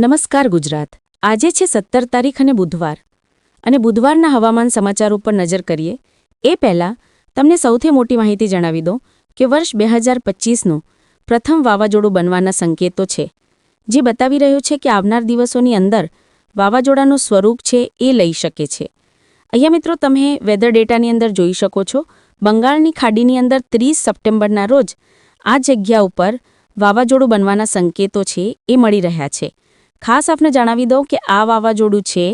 નમસ્કાર ગુજરાત. આજે છે સત્તર તારીખ અને બુધવાર. અને બુધવારના હવામાન સમાચાર ઉપર નજર કરીએ, એ પહેલાં તમને સૌથી મોટી માહિતી જણાવી દો કે વર્ષ બે હજાર પચીસનું પ્રથમ વાવાઝોડું બનવાના સંકેતો છે. જે બતાવી રહ્યું છે કે આવનાર દિવસોની અંદર વાવાઝોડાનું સ્વરૂપ છે એ લઈ શકે છે. અહીંયા મિત્રો તમે વેધર ડેટાની અંદર જોઈ શકો છો. બંગાળની ખાડીની અંદર ત્રીસ સપ્ટેમ્બરના રોજ આ જગ્યા ઉપર વાવાઝોડું બનવાના સંકેતો છે એ મળી રહ્યા છે. ખાસ આપને જણાવી દઉં કે આ વાવાઝોડું છે.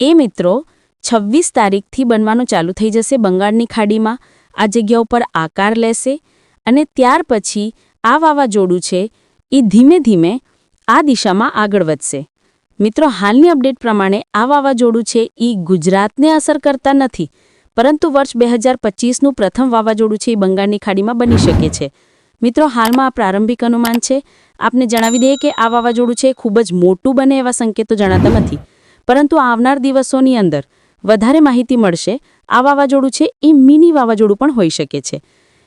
એ મિત્રો છવ્વીસ તારીખથી બનવાનું ચાલુ થઈ જશે બંગાળની ખાડીમાં. આ જગ્યા ઉપર આકાર લેશે અને ત્યાર પછી આ વાવાઝોડું છે એ ધીમે ધીમે આ દિશામાં આગળ વધશે. મિત્રો, હાલની અપડેટ પ્રમાણે આ વાવાઝોડું છે એ ગુજરાતને અસર કરતા નથી, પરંતુ વર્ષ બે હજાર પચીસનું પ્રથમ વાવાઝોડું છે એ બંગાળની ખાડીમાં બની શકે છે. મિત્રો, હાલમાં આ પ્રારંભિક અનુમાન છે. આપને જણાવી દઈએ કે આ વાવાઝોડું છે ખૂબ જ મોટું બને એવા સંકેતો જણાતા નથી. પરંતુ આવનાર દિવસોની અંદર વધારે માહિતી મળશે. આ વાવાઝોડું છે એ મિની વાવાઝોડું પણ હોઈ શકે છે.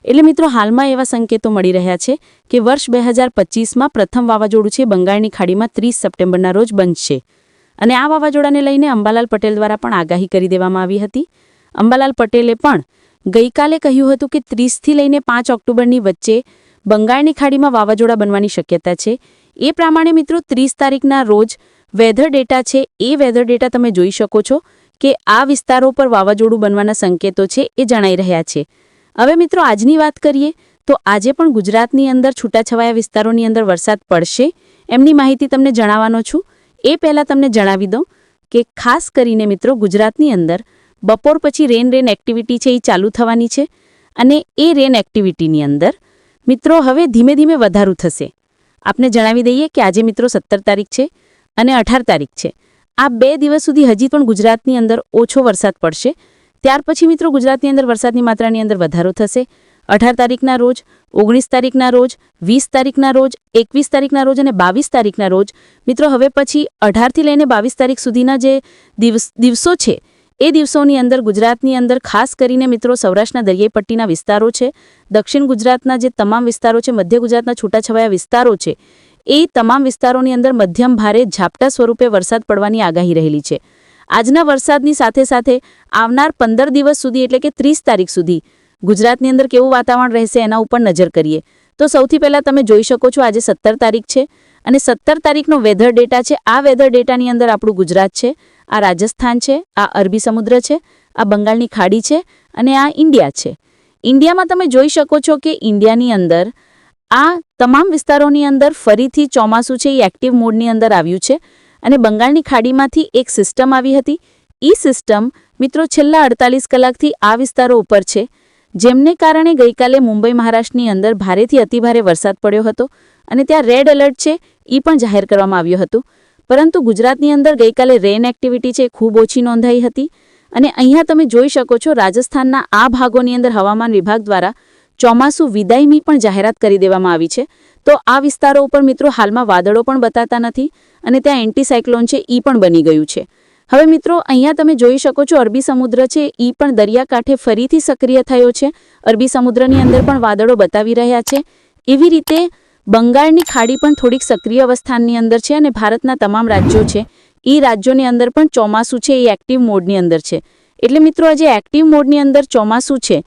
એટલે મિત્રો, હાલમાં એવા સંકેતો મળી રહ્યા છે કે વર્ષ બે હજાર પચીસમાં પ્રથમ વાવાઝોડું છે બંગાળની ખાડીમાં ત્રીસ સપ્ટેમ્બરના રોજ બનશે. અને આ વાવાઝોડાને લઈને અંબાલાલ પટેલ દ્વારા પણ આગાહી કરી દેવામાં આવી હતી. અંબાલાલ પટેલે પણ ગઈકાલે કહ્યું હતું કે ત્રીસથી લઈને પાંચ ઓક્ટોબરની વચ્ચે બંગાળની ખાડીમાં વાવાઝોડા બનવાની શક્યતા છે. એ પ્રમાણે મિત્રો ત્રીસ તારીખના રોજ વેધર ડેટા છે. એ વેધર ડેટા તમે જોઈ શકો છો કે આ વિસ્તારો પર વાવાઝોડું બનવાના સંકેતો છે એ જણાઈ રહ્યા છે. હવે મિત્રો આજની વાત કરીએ તો આજે પણ ગુજરાતની અંદર છૂટાછવાયા વિસ્તારોની અંદર વરસાદ પડશે એમની માહિતી તમને જણાવવાનો છું. એ પહેલાં તમને જણાવી દઉં કે ખાસ કરીને મિત્રો ગુજરાતની અંદર બપોર પછી રેન રેન એક્ટિવિટી છે એ ચાલુ થવાની છે અને એ રેન એક્ટિવિટીની અંદર મિત્રો હવે ધીમે ધીમે વધારું થશે. આપને જણાવી દઈએ કે આજે મિત્રો સત્તર તારીખ છે અને અઢાર તારીખ છે. આ બે દિવસ સુધી હજી પણ ગુજરાતની અંદર ઓછો વરસાદ પડશે. ત્યાર પછી મિત્રો ગુજરાતની અંદર વરસાદની માત્રાની અંદર વધારો થશે. અઢાર તારીખના રોજ, ઓગણીસ તારીખના રોજ, વીસ તારીખના રોજ, એકવીસ તારીખના રોજ અને બાવીસ તારીખના રોજ મિત્રો હવે પછી અઢારથી લઈને બાવીસ તારીખ સુધીના જે દિવસ, દિવસો છે એ દિવસોની અંદર ગુજરાતની અંદર ખાસ કરીને મિત્રો સૌરાષ્ટ્રના દરિયાઈ પટ્ટીના વિસ્તારો છે, દક્ષિણ ગુજરાતના જે તમામ વિસ્તારો છે, મધ્ય ગુજરાતના છૂટાછવાયા વિસ્તારો છે, એ તમામ વિસ્તારોની અંદર મધ્યમ ભારે ઝાપટા સ્વરૂપે વરસાદ પડવાની આગાહી રહેલી છે. આજના વરસાદની સાથે સાથે આવનાર પંદર દિવસ સુધી એટલે કે ત્રીસ તારીખ સુધી ગુજરાતની અંદર કેવું વાતાવરણ રહેશે એના ઉપર નજર કરીએ. તો સૌથી પહેલાં તમે જોઈ શકો છો આજે સત્તર તારીખ છે અને સત્તર તારીખનો વેધર ડેટા છે. આ વેધર ડેટાની અંદર આપણું ગુજરાત છે. આ રાજસ્થાન છે, આ અરબી સમુદ્ર છે, આ બંગાળની ખાડી છે અને આ ઇન્ડિયા છે. ઇન્ડિયામાં તમે જોઈ શકો છો કે ઇન્ડિયાની અંદર આ તમામ વિસ્તારોની અંદર ફરીથી ચોમાસું છે, એ એક્ટિવ મોડની અંદર આવ્યું છે અને બંગાળની ખાડીમાંથી એક સિસ્ટમ આવી હતી. ઈ સિસ્ટમ મિત્રો છેલ્લા અડતાલીસ કલાકથી આ વિસ્તારો ઉપર છે, જેમને કારણે ગઈકાલે મુંબઈ, મહારાષ્ટ્રની અંદર ભારેથી અતિભારે વરસાદ પડ્યો હતો અને ત્યાં રેડ એલર્ટ છે એ પણ જાહેર કરવામાં આવ્યું હતું. પરંતુ ગુજરાતની અંદર ગઈકાલે રેન એક્ટિવિટી છે ખૂબ ઓછી નોંધાઈ હતી અને અહીંયા તમે જોઈ શકો છો રાજસ્થાનના આ ભાગોની અંદર હવામાન વિભાગ દ્વારા ચોમાસું વિદાયની પણ જાહેરાત કરી દેવામાં આવી છે. તો આ વિસ્તારો ઉપર મિત્રો હાલમાં વાદળો પણ બતાતા નથી અને ત્યાં એન્ટીસાયક્લોન છે એ પણ બની ગયું છે. હવે મિત્રો અહીંયા તમે જોઈ શકો છો અરબી સમુદ્ર છે એ પણ દરિયાકાંઠે ફરીથી સક્રિય થયો છે. અરબી સમુદ્રની અંદર પણ વાદળો બતાવી રહ્યા છે. એવી રીતે બંગાળની ખાડી પણ થોડીક સક્રિય અવસ્થાની અંદર છે અને ભારતના તમામ રાજ્યો છે. એ રાજ્યોની અંદર પણ ચોમાસું છે એ એક્ટિવ મોડની અંદર છે. એટલે મિત્રો આજે એક્ટિવ મોડની અંદર ચોમાસું છે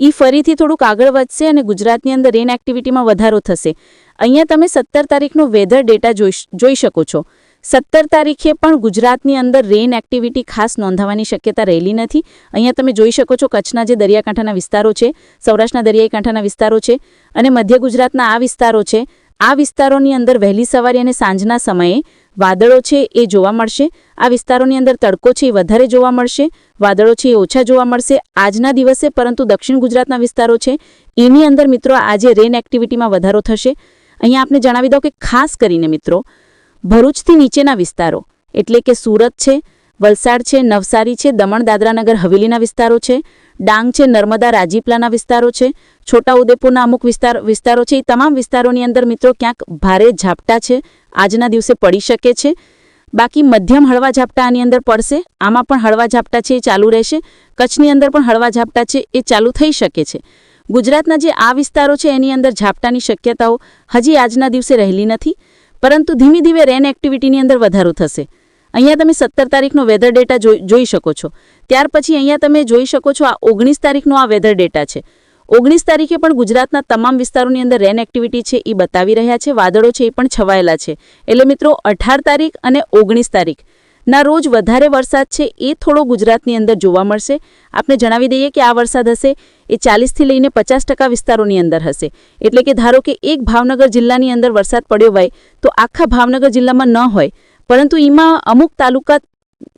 એ ફરીથી થોડુંક આગળ વધશે અને ગુજરાતની અંદર રેન એક્ટિવિટીમાં વધારો થશે. અહીંયા તમે સત્તર તારીખનો વેધર ડેટા જોઈ જોઈ શકો છો. સત્તર તારીખે પણ ગુજરાતની અંદર રેન એક્ટિવિટી ખાસ નોંધાવાની શક્યતા રહેલી નથી. અહીંયા તમે જોઈ શકો છો કચ્છના જે દરિયાકાંઠાના વિસ્તારો છે, સૌરાષ્ટ્રના દરિયાઈ કાંઠાના વિસ્તારો છે અને મધ્ય ગુજરાતના આ વિસ્તારો છે. આ વિસ્તારોની અંદર વહેલી સવારે અને સાંજના સમયે વાદળો છે એ જોવા મળશે. આ વિસ્તારોની અંદર તડકો છે એ વધારે જોવા મળશે. વાદળો છે એ ઓછા જોવા મળશે. આજના દિવસે પરંતુ દક્ષિણ ગુજરાતના વિસ્તારો છે, એની અંદર મિત્રો આજે રેન એક્ટિવિટીમાં વધારો થશે. અહીંયા આપને જણાવી દઉં કે ખાસ કરીને મિત્રો ભરૂચથી નીચેના વિસ્તારો. એટલે કે સુરત છે, વલસાડ છે, નવસારી છે, દમણ, દાદરાનગર, હવેલીના વિસ્તારો છે, ડાંગ છે, નર્મદા, રાજીપલાના વિસ્તારો છે, છોટાઉદેપુરના અમુક વિસ્તાર, વિસ્તારો છે, એ તમામ વિસ્તારોની અંદર મિત્રો ક્યાંક ભારે ઝાપટા છે, આજના દિવસે પડી શકે છે. બાકી મધ્યમ હળવા ઝાપટા આની અંદર પડશે, આમાં પણ હળવા ઝાપટા છે, એ ચાલુ રહેશે. કચ્છની અંદર પણ હળવા ઝાપટા છે, એ ચાલુ થઈ શકે છે. ગુજરાતના જે આ વિસ્તારો છે, એની અંદર ઝાપટાની શક્યતાઓ હજી આજના દિવસે રહેલી નથી. પરંતુ ધીમે ધીમે રેન એક્ટિવિટીની અંદર વધારો થશે. અહીંયા તમે સત્તર તારીખનો વેધર ડેટા જોઈ શકો છો. ત્યાર પછી અહીંયા તમે જોઈ શકો છો આ ઓગણીસ તારીખનો આ વેધર ડેટા છે. ઓગણીસ તારીખે પણ ગુજરાતના તમામ વિસ્તારોની અંદર રેન એક્ટિવિટી છે એ બતાવી રહ્યા છે. વાદળો છે એ પણ છવાયેલા છે. એટલે મિત્રો, અઢાર તારીખ અને ઓગણીસ તારીખ ના, રોજ વધારે વરસાદ છે એ થોડો ગુજરાતની અંદર જોવા મળશે. આપણે જણાવી દઈએ કે આ વરસાદ હશે, એ ચાલીસથી લઈને પચાસ ટકા વિસ્તારોની અંદર હશે. એટલે કે ધારો કે એક ભાવનગર જિલ્લાની અંદર વરસાદ પડ્યો હોય, તો આખા ભાવનગર જિલ્લામાં ન હોય. પરંતુ એમાં અમુક તાલુકા,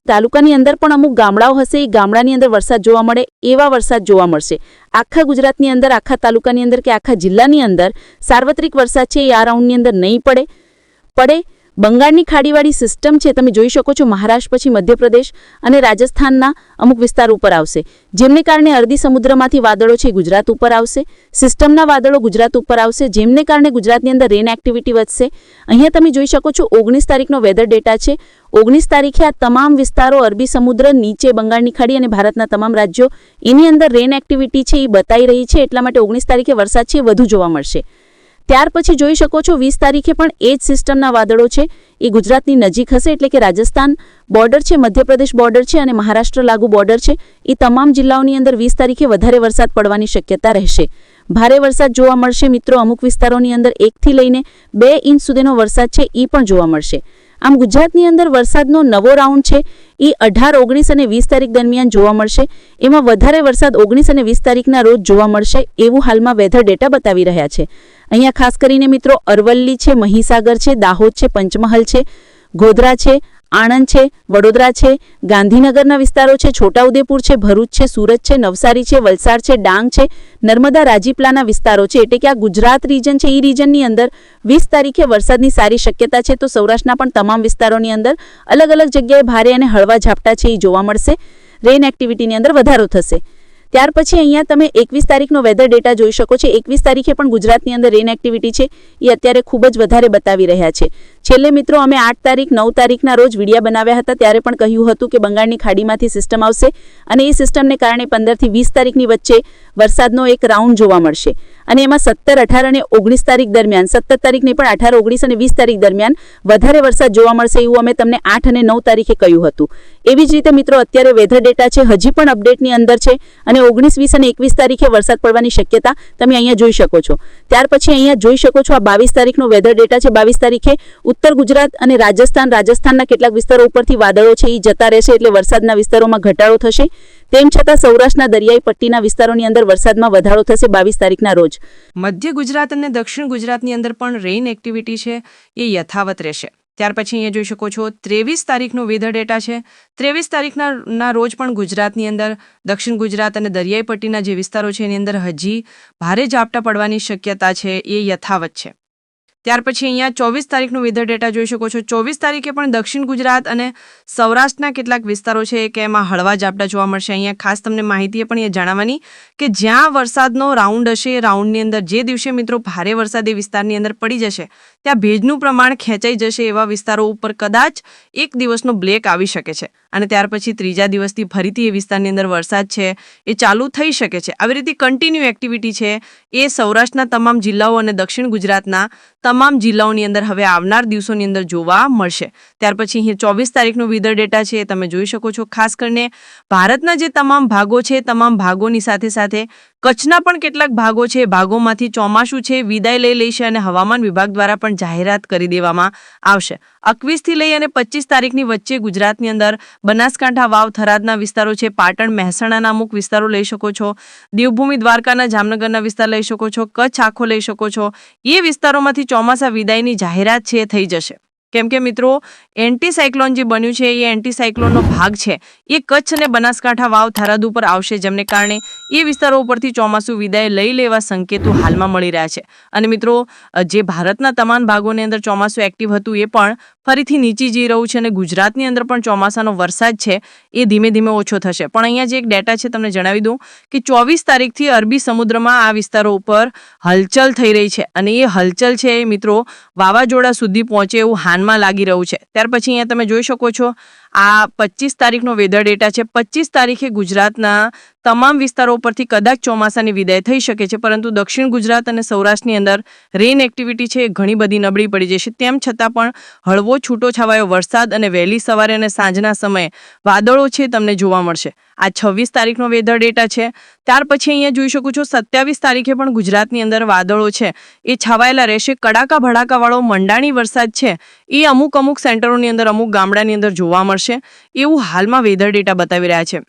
તાલુકાની અંદર પણ અમુક ગામડાઓ હશે, એ ગામડાની અંદર વરસાદ જોવા મળે, એવા વરસાદ જોવા મળશે. આખા ગુજરાતની અંદર, આખા તાલુકાની અંદર કે આખા જિલ્લાની અંદર સાર્વત્રિક વરસાદ છે એ આ રાઉન્ડની અંદર નહીં પડે. પડે બંગાળની ખાડીવાળી સિસ્ટમ છે, તમે જોઈ શકો છો મહારાષ્ટ્ર પછી મધ્યપ્રદેશ અને રાજસ્થાનના અમુક વિસ્તાર ઉપર આવશે. જેમને કારણે અરબી સમુદ્રમાંથી વાદળો છે, ગુજરાત ઉપર આવશે. સિસ્ટમના વાદળો ગુજરાત ઉપર આવશે. જેમને કારણે ગુજરાતની અંદર રેન એક્ટિવિટી વધશે. અહીંયા તમે જોઈ શકો છો ઓગણીસ તારીખનો વેધર ડેટા છે. ઓગણીસ તારીખે આ તમામ વિસ્તારો અરબી સમુદ્ર નીચે બંગાળની ખાડી અને ભારતના તમામ રાજ્યો એની અંદર રેન એક્ટિવિટી છે એ બતાવી રહી છે. એટલા માટે ઓગણીસ તારીખે વરસાદ છે વધુ જોવા મળશે. ત્યાર પછી જોઈ શકો છો વીસ તારીખે પણ એ જ સિસ્ટમના વાદળો છે. એ ગુજરાતની નજીક હશે એટલે કે રાજસ્થાન બોર્ડર છે, મધ્યપ્રદેશ બોર્ડર છે અને મહારાષ્ટ્ર લાગુ બોર્ડર છે. એ તમામ જિલ્લાઓની અંદર વીસ તારીખે વધારે વરસાદ પડવાની શક્યતા રહેશે. ભારે વરસાદ જોવા મળશે મિત્રો. અમુક વિસ્તારોની અંદર એકથી લઈને બે ઇંચ સુધીનો વરસાદ છે એ પણ જોવા મળશે. આમ ગુજરાતની અંદર વરસાદનો નવો રાઉન્ડ છે. એ અઢાર, ઓગણીસ અને વીસ તારીખ દરમિયાન જોવા મળશે. એમાં વધારે વરસાદ ઓગણીસ અને વીસ તારીખના રોજ જોવા મળશે એવું હાલમાં વેધર ડેટા બતાવી રહ્યા છે. અહીંયા ખાસ કરીને મિત્રો અરવલ્લી છે, મહીસાગર છે, દાહોદ છે, પંચમહાલ છે, ગોધરા છે આણંદ છે, વડોદરા છે, ગાંધીનગરના વિસ્તારો છે, છોટાઉદેપુર છે, ભરૂચ છે, સુરત છે, નવસારી છે, વલસાડ છે, ડાંગ છે, નર્મદા, રાજીપલાના વિસ્તારો છે, એટલે કે આ ગુજરાત રીજન છે, એ રીજનની અંદર વીસ તારીખે વરસાદની સારી શક્યતા છે, તો સૌરાષ્ટ્રના પણ તમામ વિસ્તારોની અંદર અલગ અલગ જગ્યાએ ભારે અને હળવા ઝાપટા છે, એ જોવા મળશે. રેન એક્ટિવિટીની અંદર વધારો થશે. ત્યાર પછી અહીંયા તમે એકવીસ તારીખનો વેધર ડેટા જોઈ શકો છો. એકવીસ તારીખે પણ ગુજરાતની અંદર રેન એક્ટિવિટી છે, એ અત્યારે ખૂબ જ વધારે બતાવી રહ્યા છે. છેલ્લે મિત્રો, અમે આઠ તારીખ, નવ તારીખના રોજ વિડીયા બનાવ્યા હતા, ત્યારે પણ કહ્યું હતું કે બંગાળની ખાડીમાંથી સિસ્ટમ આવશે અને એ સિસ્ટમને કારણે પંદરથી વીસ તારીખની વચ્ચે વરસાદનો એક રાઉન્ડ જોવા મળશે. અને એમાં સત્તર અઢાર અને ઓગણીસ તારીખ દરમિયાન, સત્તર તારીખ નહીં પણ અઢાર ઓગણીસ અને વીસ તારીખ દરમિયાન વધારે વરસાદ જોવા મળશે એવું અમે તમને આઠ અને નવ તારીખે કહ્યું હતું. એવી જ રીતે મિત્રો, અત્યારે વેધર ડેટા છે, હજી પણ અપડેટની અંદર છે અને ઓગણીસ, વીસ અને એકવીસ તારીખે વરસાદ પડવાની શક્યતા તમે અહીંયા જોઈ શકો છો. ત્યાર પછી અહીંયા જોઈ શકો છો, આ બાવીસ તારીખનો વેધર ડેટા છે, બાવીસ તારીખે ઉત્તર ગુજરાત અને રાજસ્થાન, રાજસ્થાનના કેટલાક વિસ્તારો ઉપરથી વાદળો છે એ જતા રહેશે એટલે વરસાદના વિસ્તારોમાં ઘટાડો થશે. તેમ છતાં સૌરાષ્ટ્રના દરિયાઈ પટ્ટીના વિસ્તારોની અંદર વરસાદમાં વધારો થશે બાવીસ તારીખના રોજ. મધ્ય ગુજરાત અને દક્ષિણ ગુજરાતની અંદર પણ રેઇન એક્ટિવિટી છે, એ યથાવત રહેશે. ત્યાર પછી અહીંયા જોઈ શકો છો, ત્રેવીસ તારીખનો વેધર ડેટા છે. ત્રેવીસ તારીખના, ના રોજ પણ ગુજરાતની અંદર, દક્ષિણ ગુજરાત અને દરિયાઈ પટ્ટીના જે વિસ્તારો છે, એની અંદર હજી ભારે ઝાપટા પડવાની શક્યતા છે, એ યથાવત છે. ત્યાર પછી અહીંયા ચોવીસ તારીખનું વેધર ડેટા જોઈ શકો છો. ચોવીસ તારીખે પણ દક્ષિણ ગુજરાત અને સૌરાષ્ટ્રના કેટલાક વિસ્તારો છે કે એમાં હળવા ઝાપટા જોવા મળશે. અહીંયા ખાસ તમને માહિતી પણ એ જણાવવાની કે જ્યાં વરસાદનો રાઉન્ડ હશે રાઉન્ડની અંદર જે દિવસે મિત્રો ભારે વરસાદ એ વિસ્તારની અંદર પડી જશે, ત્યાં ભેજનું પ્રમાણ ખેંચાઈ જશે એવા વિસ્તારો ઉપર કદાચ એક દિવસનો બ્લેક આવી શકે છે. અને ત્યાર પછી ત્રીજા દિવસથી ફરીથી એ વિસ્તારની અંદર વરસાદ છે એ ચાલુ થઈ શકે છે. આવી રીતે કન્ટિન્યુ એક્ટિવિટી છે એ સૌરાષ્ટ્રના તમામ જિલ્લાઓ અને દક્ષિણ ગુજરાતના તમામ જિલ્લાઓની અંદર હવે આવનાર દિવસોની અંદર જોવા મળશે. ત્યાર પછી અહીં ચોવીસ તારીખનો વેધર ડેટા છે તમે જોઈ શકો છો. ખાસ કરીને ભારતના જે તમામ ભાગો છે તમામ ભાગોની સાથે સાથે કચ્છના પણ કેટલાક ભાગો છે, ભાગોમાંથી ચોમાસું છે, વિદાય લઈ લેશે અને હવામાન વિભાગ દ્વારા પણ જાહેરાત કરી દેવામાં આવશે. એકવીસથી લઈ અને પચીસ તારીખની વચ્ચે ગુજરાતની અંદર બનાસકાંઠા, વાવ, થરાદના વિસ્તારો છે, પાટણ, મહેસાણાના અમુક વિસ્તારો લઈ શકો છો, દેવભૂમિ, દ્વારકાના, જામનગરના વિસ્તાર લઈ શકો છો, કચ્છ આખો લઈ શકો છો. એ વિસ્તારોમાંથી ચોમાસા વિદાયની જાહેરાત છે, થઈ જશે. કેમ કે મિત્રો એન્ટીસાયક્લોન જે બન્યું છે, એ એન્ટીસાયક્લોનનો ભાગ છે. એ કચ્છ અને બનાસકાંઠા વાવ થરાદ ઉપર આવશે, જેમને કારણે એ વિસ્તારો ઉપરથી ચોમાસું વિદાય લઈ લેવા સંકેતો હાલમાં મળી રહ્યા છે. અને મિત્રો, જે ભારતના તમામ ભાગોની અંદર ચોમાસું એક્ટિવ હતું, એ પણ ફરીથી નીચી જઈ રહ્યું છે અને ગુજરાતની અંદર પણ ચોમાસાનો વરસાદ છે, એ ધીમે ધીમે ઓછો થશે. પણ અહીંયા જે એક ડેટા છે, તમને જણાવી દઉં કે ચોવીસ તારીખથી અરબી સમુદ્રમાં આ વિસ્તારો ઉપર હલચલ થઈ રહી છે. અને એ હલચલ છે એ મિત્રો, વાવાઝોડા સુધી પહોંચે એવું હાનમાં લાગી રહ્યું છે. ત્યાર પછી અહીંયા તમે જોઈ શકો છો આ પચીસ તારીખનો વેધર ડેટા છે. પચીસ તારીખે ગુજરાતના તમામ વિસ્તારો પરથી કદાચ ચોમાસાની વિદાય થઈ શકે છે. પરંતુ દક્ષિણ ગુજરાત અને સૌરાષ્ટ્રની અંદર રેન એક્ટિવિટી છે એ ઘણી બધી નબળી પડી જશે. તેમ છતાં પણ હળવો, છૂટો છવાયો વરસાદ અને વહેલી સવારે અને સાંજના સમયે વાદળો છે તમને જોવા મળશે. આ છવ્વીસ તારીખનો વેધર ડેટા છે. ત્યાર પછી અહીંયા જોઈ શકું છો, સત્યાવીસ તારીખે પણ ગુજરાતની અંદર વાદળો છે. એ છવાયેલા રહેશે. કડાકા ભડાકાવાળો મંડાણી વરસાદ છે. એ અમુક અમુક સેન્ટરોની અંદર, અમુક ગામડાની અંદર જોવા મળશે. એવું હાલમાં વેધર ડેટા બતાવી રહ્યા છે.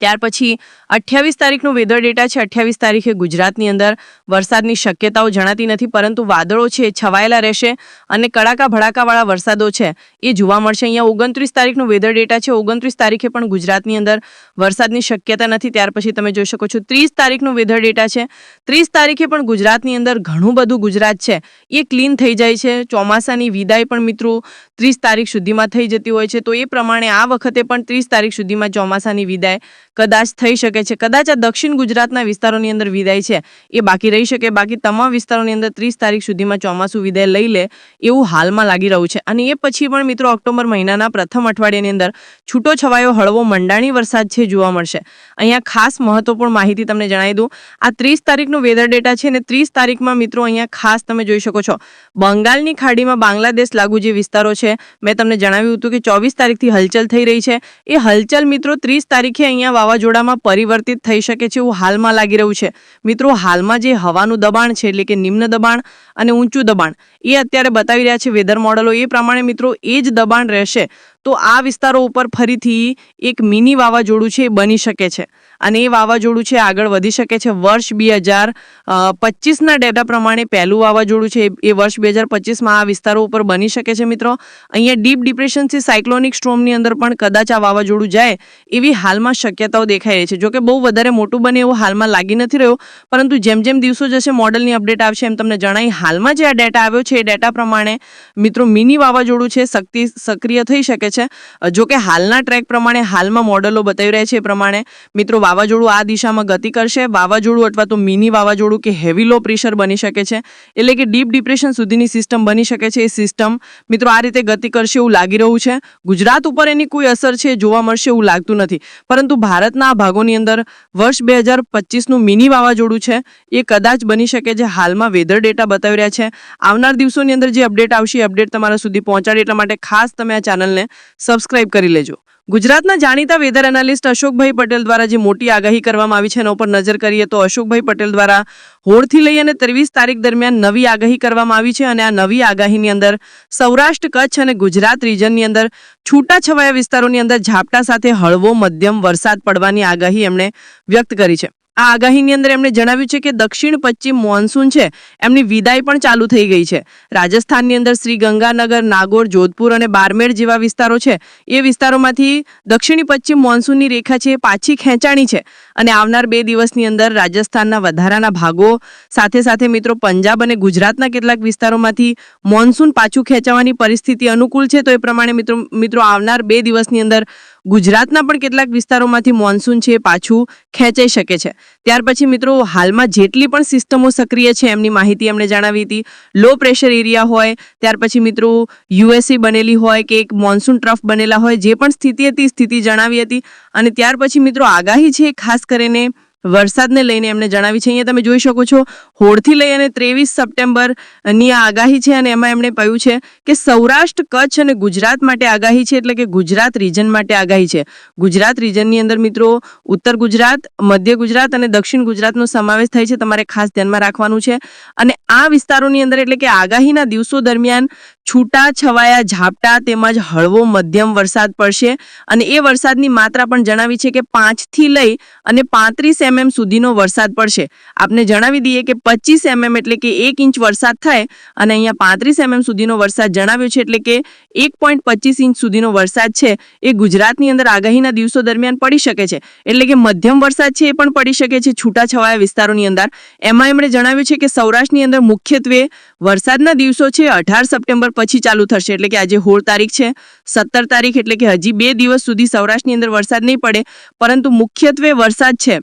ત્યાર પછી અઠ્યાવીસ તારીખનો વેધર ડેટા છે. અઠ્યાવીસ તારીખે ગુજરાતની અંદર વરસાદની શક્યતાઓ જણાતી નથી, પરંતુ વાદળો છે, એ છવાયેલા રહેશે અને કડાકા ભડાકાવાળા વરસાદો છે, એ જોવા મળશે. અહીંયા ઓગણત્રીસ તારીખનો વેધર ડેટા છે. ઓગણત્રીસ તારીખે પણ ગુજરાતની અંદર વરસાદની શક્યતા નથી. ત્યાર પછી તમે જોઈ શકો છો, ત્રીસ તારીખનો વેધર ડેટા છે. ત્રીસ તારીખે પણ ગુજરાતની અંદર ઘણું બધું ગુજરાત છે, એ ક્લીન થઈ જાય છે. ચોમાસાની વિદાય પણ મિત્રો ત્રીસ તારીખ સુધીમાં થઈ જતી હોય છે. તો એ પ્રમાણે આ વખતે પણ ત્રીસ તારીખ સુધીમાં ચોમાસાની વિદાય કદાચ થઈ શકે છે. કદાચ આ દક્ષિણ ગુજરાતના વિસ્તારોની અંદર વિદાય છે. એ બાકી રહી શકે. બાકી તમામ વિસ્તારોની અંદર ત્રીસ તારીખ સુધીમાં ચોમાસું વિદાય લઈ લે એવું હાલમાં લાગી રહ્યું છે. અને એ પછી પણ મિત્રો ઓક્ટોબર મહિનાના પ્રથમ અઠવાડિયાની અંદર છૂટો છવાયો હળવો મંડાણી વરસાદ છે જોવા મળશે. અહીંયા ખાસ મહત્વપૂર્ણ માહિતી તમને જણાવી દઉં. આ ત્રીસ તારીખનો વેધર ડેટા છે અને ત્રીસ તારીખમાં મિત્રો અહીંયા ખાસ તમે જોઈ શકો છો. બંગાળની ખાડીમાં બાંગ્લાદેશ લાગુ જે વિસ્તારો છે, મેં તમને જણાવ્યું હતું કે ચોવીસ તારીખથી હલચલ થઈ રહી છે. એ હલચલ મિત્રો ત્રીસ તારીખે અહીંયા વાવાઝોડામાં પરિવર્તિત થઈ શકે છે એવું હાલમાં લાગી રહ્યું છે. મિત્રો, હાલમાં જે હવાનું દબાણ છે, એટલે કે નિમ્ન દબાણ અને ઊંચું દબાણ, એ અત્યારે બતાવી રહ્યા છે વેધર મોડલો. એ પ્રમાણે મિત્રો, એ જ દબાણ રહેશે તો આ વિસ્તારો ઉપર ફરીથી એક મિની વાવાઝોડું છે એ બની શકે છે. અને એ વાવાઝોડું છે, આગળ વધી શકે છે. વર્ષ બે હજાર પચીસના ડેટા પ્રમાણે પહેલું વાવાઝોડું છે, એ વર્ષ બે હજાર પચીસમાં આ વિસ્તારો ઉપર બની શકે છે, મિત્રો. અહીંયા ડીપ ડિપ્રેશનથી સાયક્લોનિક સ્ટ્રોમની અંદર પણ કદાચ આ વાવાઝોડું જાય એવી હાલમાં શક્યતાઓ દેખાઈ રહી છે. જોકે બહુ વધારે મોટું બને એવું હાલમાં લાગી નથી રહ્યું, પરંતુ જેમ જેમ દિવસો જશે, મોડલની અપડેટ આવશે એમ તમને જણાવી હાલમાં જે આ ડેટા આવ્યો છે, એ ડેટા પ્રમાણે, મિત્રો, મિની વાવાઝોડું છે, શક્તિ સક્રિય થઈ શકે છે. જોકે હાલના ટ્રેક પ્રમાણે હાલમાં મોડલો બતાવી રહ્યા છે, એ પ્રમાણે, મિત્રો વાવાઝોડું આ દિશામાં ગતિ કરશે. વાવાઝોડું અથવા તો મિની વાવાઝોડું કે હેવી લો પ્રેશર બની શકે છે. એટલે કે ડીપ ડિપ્રેશન સુધીની સિસ્ટમ બની શકે છે. એ સિસ્ટમ મિત્રો, આ રીતે ગતિ કરશે એવું લાગી રહ્યું છે. ગુજરાત ઉપર એની કોઈ અસર છે જોવા મળશે એવું લાગતું નથી. પરંતુ ભારતના આ ભાગોની અંદર વર્ષ બે હજાર પચીસનું મિની વાવાઝોડું છે. એ કદાચ બની શકે જે હાલમાં વેધર ડેટા બતાવી રહ્યા છે. આવનાર દિવસોની અંદર જે અપડેટ આવશે એ અપડેટ તમારા સુધી પહોંચાડે એટલા માટે ખાસ તમે આ ચેનલને સબસ્ક્રાઇબ કરી લેજો. ગુજરાતના જાણીતા વેધર એનાલિસ્ટ અશોકભાઈ પટેલ દ્વારા જે મોટી આગાહી કરવામાં આવી છે એના ઉપર નજર કરીએ તો અશોકભાઈ પટેલ દ્વારા હોળથી લઈ અને ત્રેવીસ તારીખ દરમિયાન નવી આગાહી કરવામાં આવી છે અને આ નવી આગાહીની અંદર સૌરાષ્ટ્ર, કચ્છ અને ગુજરાત રિજનની અંદર છૂટાછવાયા વિસ્તારોની અંદર ઝાપટા સાથે હળવો મધ્યમ વરસાદ પડવાની આગાહી એમણે વ્યક્ત કરી છે. આ આગાહીની અંદર એમણે જણાવ્યું છે કે દક્ષિણ પશ્ચિમ મોન્સૂન છે. એમની વિદાય પણ ચાલુ થઈ ગઈ છે. રાજસ્થાનની અંદર શ્રી ગંગાનગર, નાગોર, જોધપુર અને બારમેર જેવા વિસ્તારો છે. એ વિસ્તારોમાંથી દક્ષિણી પશ્ચિમ મોન્સૂનની રેખા છે એ પાછી ખેંચાણી છે. અને આવનાર બે દિવસની અંદર રાજસ્થાનના વધારાના ભાગો સાથે સાથે મિત્રો પંજાબ અને ગુજરાતના કેટલાક વિસ્તારોમાંથી મોન્સૂન પાછું ખેંચાવાની પરિસ્થિતિ અનુકૂળ છે. તો એ પ્રમાણે મિત્રો મિત્રો આવનાર બે દિવસની અંદર ગુજરાતના પણ કેટલાક વિસ્તારોમાંથી મોન્સૂન છે, પાછું ખેંચાઈ શકે છે. ત્યાર પછી મિત્રો, હાલમાં જેટલી પણ સિસ્ટમો સક્રિય છે, એમની માહિતી એમણે જણાવી હતી. લો પ્રેશર એરિયા હોય, ત્યાર પછી મિત્રો યુએસસી બનેલી હોય કે એક મોન્સૂન ટ્રફ બનેલા હોય, જે પણ સ્થિતિ હતી, સ્થિતિ જણાવી હતી. અને ત્યાર પછી મિત્રો, આગાહી છે, ખાસ કરીને વરસાદને લઈને એમણે જણાવી છે. અહીંયા તમે જોઈ શકો છો, હોળથી લઈ અને ત્રેવીસ સપ્ટેમ્બરની આગાહી છે અને એમાં એમણે કહ્યું છે કે સૌરાષ્ટ્ર, કચ્છ અને ગુજરાત માટે આગાહી છે એટલે કે ગુજરાત રિજન માટે આગાહી છે. ગુજરાત રિજનની અંદર મિત્રો, ઉત્તર ગુજરાત, મધ્ય ગુજરાત અને દક્ષિણ ગુજરાતનો સમાવેશ થાય છે. તમારે ખાસ ધ્યાનમાં રાખવાનું છે. અને આ વિસ્તારોની અંદર એટલે કે આગાહીના દિવસો દરમિયાન છૂટા, છવાયા, ઝાપટા તેમજ હળવો મધ્યમ વરસાદ પડશે અને એ વરસાદની માત્રા પણ જણાવી છે કે પાંચથી લઈ અને પાંત્રીસ એમએમ સુધીનો વરસાદ પડશે. આપને જણાવી દઈએ કે પચીસ એમએમ એટલે કે એક ઇંચ વરસાદ થાય અને અહીંયા પાંત્રીસ એમએમ સુધીનો વરસાદ જણાવ્યો છે એટલે કે એક પોઈન્ટ પચીસ ઇંચ સુધીનો વરસાદ છે. એ ગુજરાતની અંદર આગાહીના દિવસો દરમિયાન પડી શકે છે. એટલે કે મધ્યમ વરસાદ છે એ પણ પડી શકે છે છૂટાછવાયા વિસ્તારોની અંદર. એમાં એમણે જણાવ્યું છે કે સૌરાષ્ટ્રની અંદર મુખ્યત્વે વરસાદના દિવસો છે અઢાર સપ્ટેમ્બર પછી ચાલુ થશે. એટલે કે આજે હોળ તારીખ છે. સત્તર તારીખ એટલે કે હજી બે દિવસ સુધી સૌરાષ્ટ્રની અંદર વરસાદ નહીં પડે. પરંતુ મુખ્યત્વે વરસાદ છે.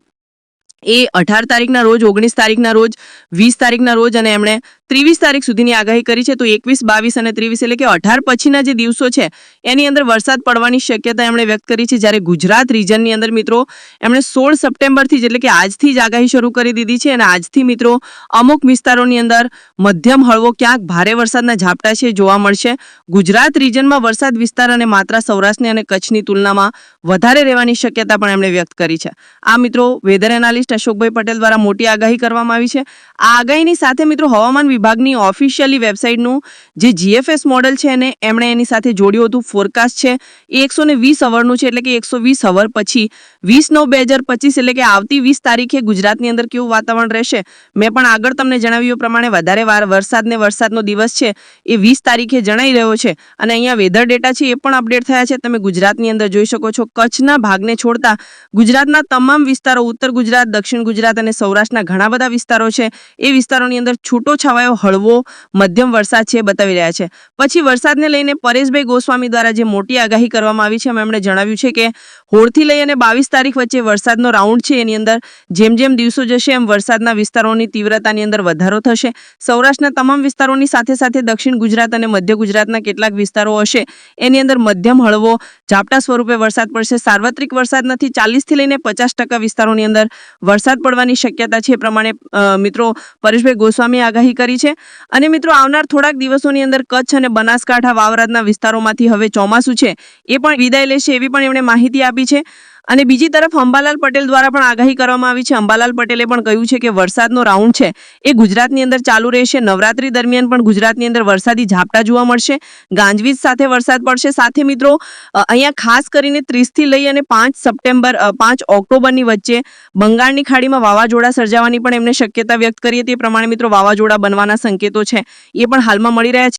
એ અઢાર તારીખના રોજ, ઓગણીસ તારીખના રોજ, વીસ તારીખના રોજ અને એમણે ત્રેવીસ તારીખ સુધીની આગાહી કરી છે, તો એકવીસ, બાવીસ અને ત્રેવીસ એટલે કે અઢાર પછીના જે દિવસો છે, એની અંદર વરસાદ પડવાની શક્યતા એમણે વ્યક્ત કરી છે. જ્યારે ગુજરાત રિજનની અંદર મિત્રો, એમણે સોળ સપ્ટેમ્બરથી જ એટલે કે આજથી જ આગાહી શરૂ કરી દીધી છે અને આજથી મિત્રો, અમુક વિસ્તારોની અંદર મધ્યમ હળવો ક્યાંક ભારે વરસાદના ઝાપટા છે જોવા મળશે. ગુજરાત રિજનમાં વરસાદ વિસ્તાર અને માત્રા સૌરાષ્ટ્રની અને કચ્છની તુલનામાં વધારે રહેવાની શક્યતા પણ એમણે વ્યક્ત કરી છે. આ મિત્રો, વેધર એનાલિસ્ટ અશોકભાઈ પટેલ દ્વારા મોટી આગાહી કરવામાં આવી છે. આ આગાહીની સાથે મિત્રો, હવામાન વિભાગની ઓફિશિયલી વેબસાઇટનું જે જીએફએસ મોડલ છે એને એમણે એની સાથે જોડ્યું હતું ફોરકાસ્ટ છે. એ એકસો ને વીસ અવરનું છે એટલે કે એકસો વીસ અવર પછી. વીસ નવ બે હજાર પચીસ એટલે કે આવતી વીસ તારીખે ગુજરાતની અંદર કેવું વાતાવરણ રહેશે? મેં પણ આગળ તમને જણાવ્યું પ્રમાણે વધારે વાર વરસાદને વરસાદનો દિવસ છે એ વીસ તારીખે જણાઈ રહ્યો છે. અને અહીંયા વેધર ડેટા છે એ પણ અપડેટ થયા છે. તમે ગુજરાતની અંદર જોઈ શકો છો કચ્છના ભાગને છોડતા ગુજરાતના તમામ વિસ્તારો, ઉત્તર ગુજરાત, દક્ષિણ ગુજરાત અને સૌરાષ્ટ્રના ઘણા બધા વિસ્તારો છે. એ વિસ્તારોની અંદર છૂટો છવાયો હળવો મધ્યમ વરસાદ છે બતાવી રહ્યા છે. પછી વરસાદને લઈને પરેશભાઈ ગોસ્વામી દ્વારા જે મોટી આગાહી કરવામાં આવી છે, એમાં એમણે જણાવ્યું છે કે હોળથી લઈ અને બાવીસ તારીખ વચ્ચે વરસાદનો રાઉન્ડ છે એની અંદર જેમ જેમ દિવસો જશે, એમ વરસાદના વિસ્તારોની તીવ્રતાની અંદર વધારો થશે. સૌરાષ્ટ્રના તમામ વિસ્તારોની સાથે સાથે દક્ષિણ ગુજરાત અને મધ્ય ગુજરાતના કેટલાક વિસ્તારો હશે. એની અંદર મધ્યમ હળવો ઝાપટા સ્વરૂપે વરસાદ પડશે. સાર્વત્રિક વરસાદ નથી. ચાલીસથી લઈને પચાસ ટકા વિસ્તારોની અંદર વરસાદ પડવાની શક્યતા છે એ પ્રમાણે મિત્રો પરેશભાઈ ગોસ્વામીએ આગાહી કરી છે. અને મિત્રો આવનાર થોડાક દિવસોની અંદર કચ્છ અને બનાસકાંઠા વાવરાદના વિસ્તારોમાંથી હવે ચોમાસું છે એ પણ વિદાય લેશે એવી પણ એમણે માહિતી આપી છે. અને બીજી તરફ અંબાલાલ પટેલ દ્વારા પણ આગાહી કરવામાં આવી છે. અંબાલાલ પટેલે પણ કહ્યું છે કે વરસાદનો રાઉન્ડ છે. એ ગુજરાતની અંદર ચાલુ રહેશે. નવરાત્રી દરમિયાન પણ ગુજરાતની અંદર વરસાદી ઝાપટા જોવા મળશે. ગાંજવીજ સાથે વરસાદ પડશે. સાથે મિત્રો અહીંયા ખાસ કરીને ત્રીસથી લઈ અને પાંચ સપ્ટેમ્બર પાંચ ઓક્ટોબરની વચ્ચે બંગાળની ખાડીમાં વાવાઝોડા સર્જાવાની પણ એમને શક્યતા વ્યક્ત કરી હતી. એ પ્રમાણે મિત્રો વાવાઝોડા બનવાના સંકેતો છે. એ પણ હાલમાં મળી રહ્યા છે.